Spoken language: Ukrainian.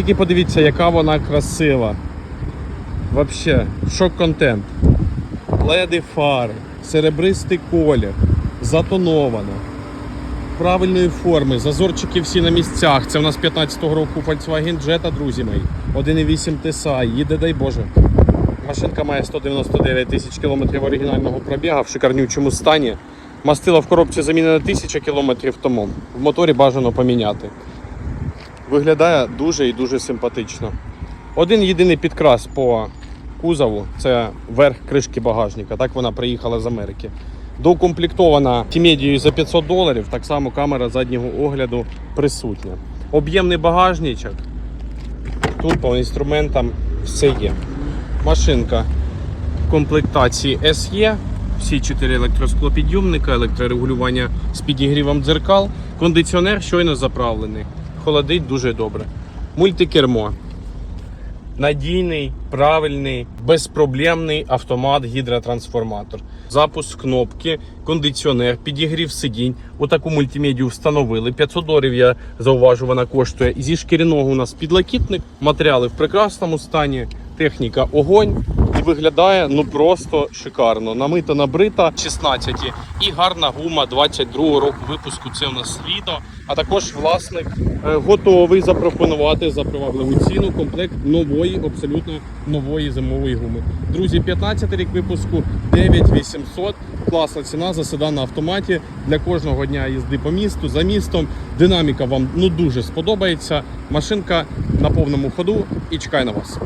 тільки подивіться, яка вона красива. Вообще, шок-контент. Леди фари, серебристий колір, затонована, правильної форми, зазорчики всі на місцях. Це у нас 15-го року Volkswagen Jetta, друзі мої. 1,8 TSI, їде, дай Боже. Машинка має 199 тисяч кілометрів оригінального пробігу в шикарнючому стані. Мастила в коробці замінена 1000 кілометрів тому. В моторі бажано поміняти. Виглядає дуже і дуже симпатично. Один єдиний підкрас по кузову це верх кришки багажника. Так вона приїхала з Америки. Доукомплектована тімедією за 500 доларів, так само камера заднього огляду присутня. Об'ємний багажничок. Тут по інструментам все є. Машинка в комплектації SE. Всі чотири електросклопідйомника, електрорегулювання з підігрівом дзеркал, кондиціонер щойно заправлений. Холодить дуже добре. Мультикермо. Надійний, правильний, безпроблемний автомат гідротрансформатор. Запуск кнопки, кондиціонер, підігрів сидінь. Отаку мультимедію встановили. 500 доларів я зауважу, вона коштує. Зі шкіряного у нас підлокітник, матеріали в прекрасному стані, техніка огонь. Виглядає ну просто шикарно. Намита набрита 16 і гарна гума 22 року випуску. Це у нас літо. А також власник е, готовий запропонувати за привабливу ціну комплект нової, абсолютно нової зимової гуми. Друзі, 15 рік випуску 9800. Класна ціна за седан на автоматі для кожного дня їзди по місту за містом. Динаміка вам ну дуже сподобається. Машинка на повному ходу і чекає на вас.